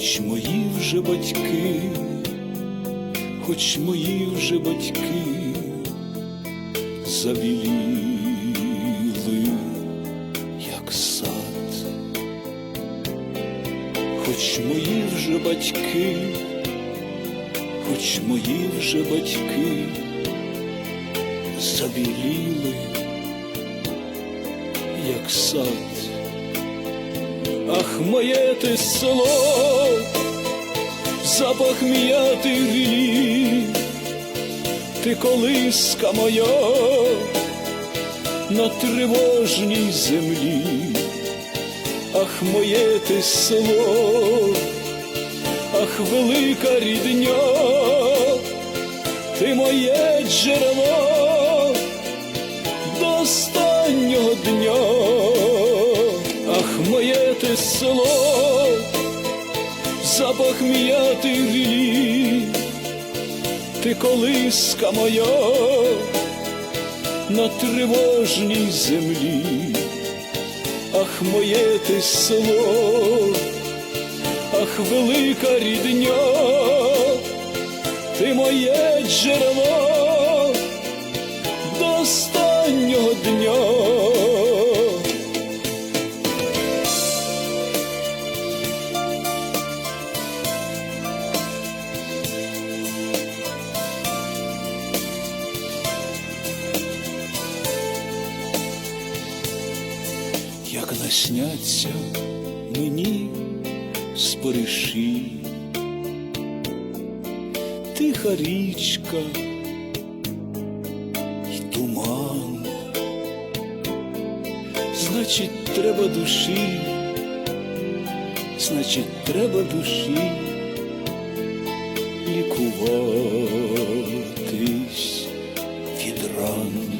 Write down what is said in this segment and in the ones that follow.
хоч мої вже батьки, хоч мої вже батьки завіліли, як сад, хоч мої вже батьки хоч мої вже батьки забіліли, як сад, ах, моє ти село, запах м'яти грі, ти колиска моя на тривожній землі, ах, моє ти село ах, велика рідня, ти моє джерело запах м'яти. Лілі, ти колиска моя на тривожній землі, ах, моє ти село ах, велика рідня, ти моє джерело тиха річка й туман, значить, треба душі, значить, треба душі лікуватись від ран.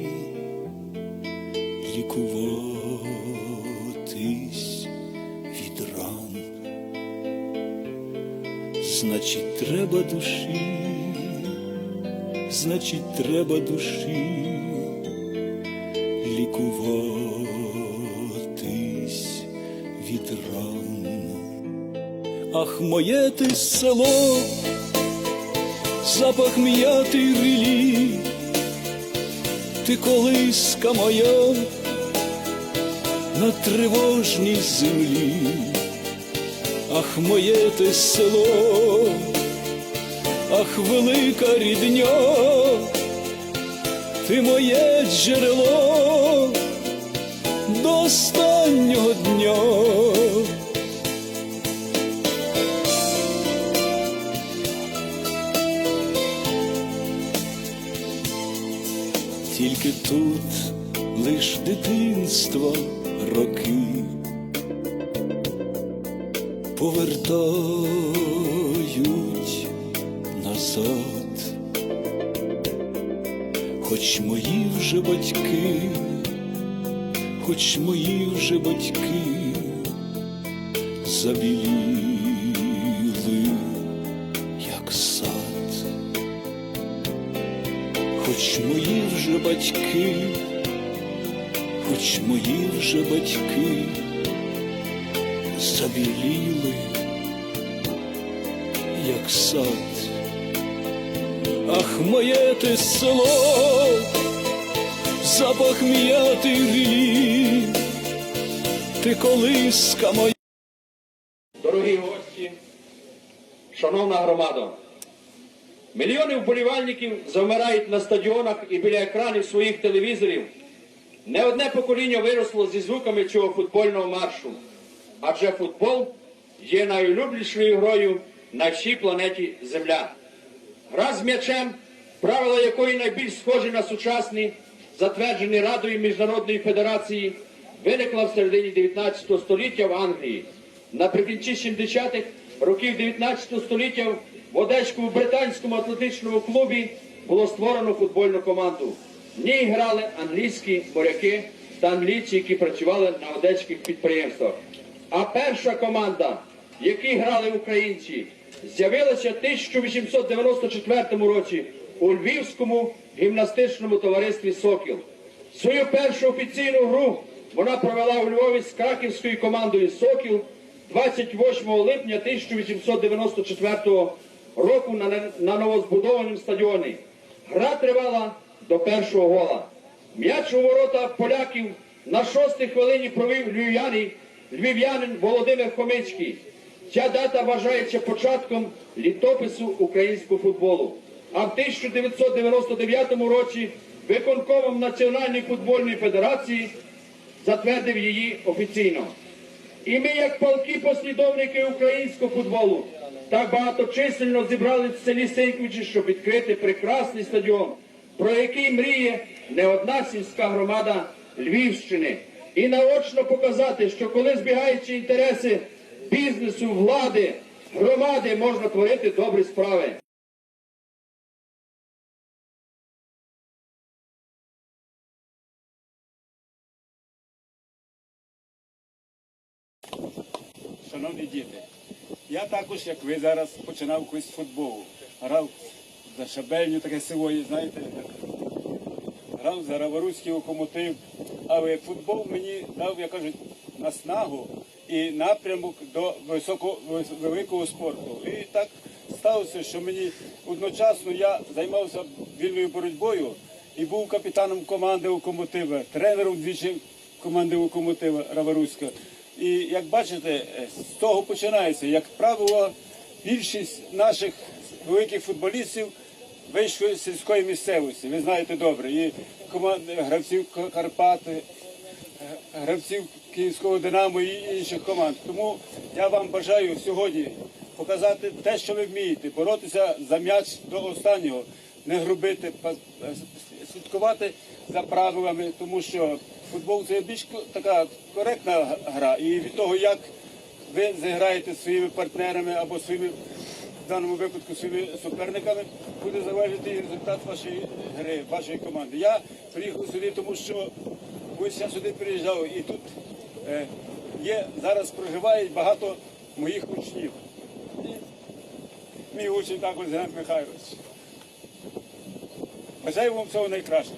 треба душі, значить, треба душі лікуватись від ран. Ах, моє ти село, запах м'ятий рилі, ти колиска моя на тривожній землі. Ах, моє ти село, ах, велика рідня, ти моє джерело до останнього дня. Тільки тут лиш дитинства роки повертають хоч мої вже батьки забіліли, як сад, хоч мої вже батьки, хоч мої вже батьки забіліли, як сад. Ах, моє ти село, запах м'яти рілі, ти колиска моя. Дорогі гості, шановна громада, мільйони вболівальників завмирають на стадіонах і біля екранів своїх телевізорів. Не одне покоління виросло зі звуками цього футбольного маршу, адже футбол є найулюбленішою грою на всій планеті Земля. Гра з м'ячем, правила якої найбільш схожі на сучасні, затверджені Радою Міжнародної Федерації, виникла в середині 19 століття в Англії. Наприкінці 70-х років 19 століття в Одеському британському атлетичному клубі було створено футбольну команду. В ній грали англійські моряки та англійці, які працювали на одеських підприємствах. А перша команда, в якій грали українці, з'явилася в 1894 році у Львівському гімнастичному товаристві Сокіл. Свою першу офіційну гру вона провела у Львові з краківською командою Сокіл 28 липня 1894 року на, новозбудованому стадіоні. Гра тривала до першого гола. М'яч у ворота поляків на шостій хвилині провів львів'янин, львів'янин Володимир Хомицький. Ця дата вважається початком літопису українського футболу. А в 1999 році виконкомом Національної футбольної федерації затвердив її офіційно. І ми, як палки послідовники українського футболу, так багаточисельно зібрали в селі Сеньквичі, щоб відкрити прекрасний стадіон, про який мріє не одна сільська громада Львівщини. І наочно показати, що коли збігаються інтереси бізнесу, влади, громади, можна творити добрі справи. Шановні діти, я також, як ви зараз, починав з футболу. Грав за шабельню таке село, знаєте, грав за Раворуцький локомотив. Але футбол мені дав, як кажуть, наснагу і напрямок до високо, великого спорту. І так сталося, що мені одночасно я займався вільною боротьбою і був капітаном команди локомотива, тренером двічі команди локомотива Раворуцька. І як бачите, з того починається. Як правило, більшість наших великих футболістів вийшли з сільської місцевості. Ви знаєте добре. І команди гравців Карпати, гравців Київського Динамо і інших команд. Тому я вам бажаю сьогодні показати те, що ви вмієте, боротися за м'яч до останнього, не грубити, е, слідкувати за правилами, тому що футбол це більш така коректна гра. І від того, як ви зіграєте зі своїми партнерами або своїми в даному випадку своїми суперниками, буде залежати результат вашої гри, вашої команди. Я приїхав сюди, тому що ось я сюди приїжджав, і тут е, є зараз проживають багато моїх учнів. Мій учень також Ген Михайлович. Бажаю вам всього найкращого,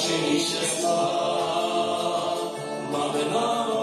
Бачені щасла, мами нам.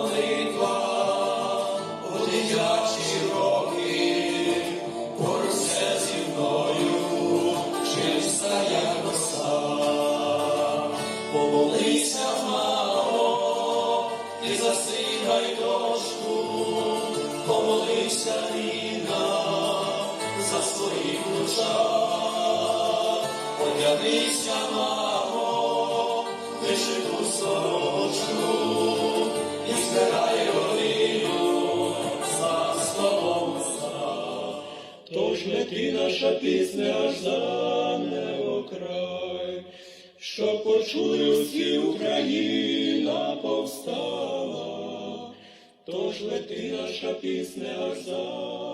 Тож ти наша пісня аж за край, щоб почули усі Україна повстала, тож лети наша пісня аж за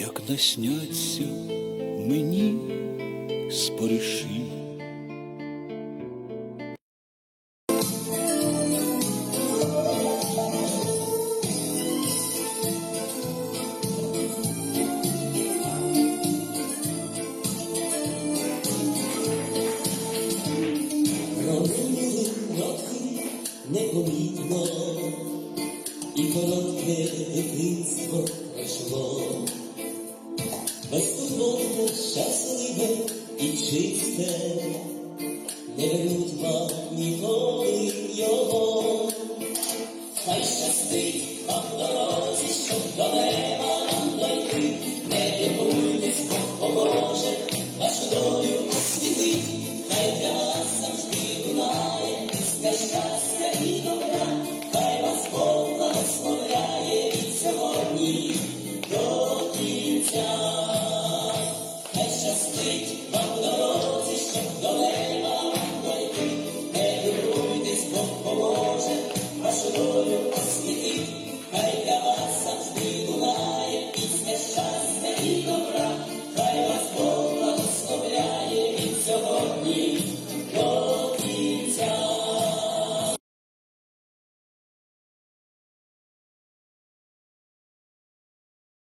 як насняться мені спориші. Непомітно і коротке дитинство пройшло. Без подвоєння щасливе і чисте.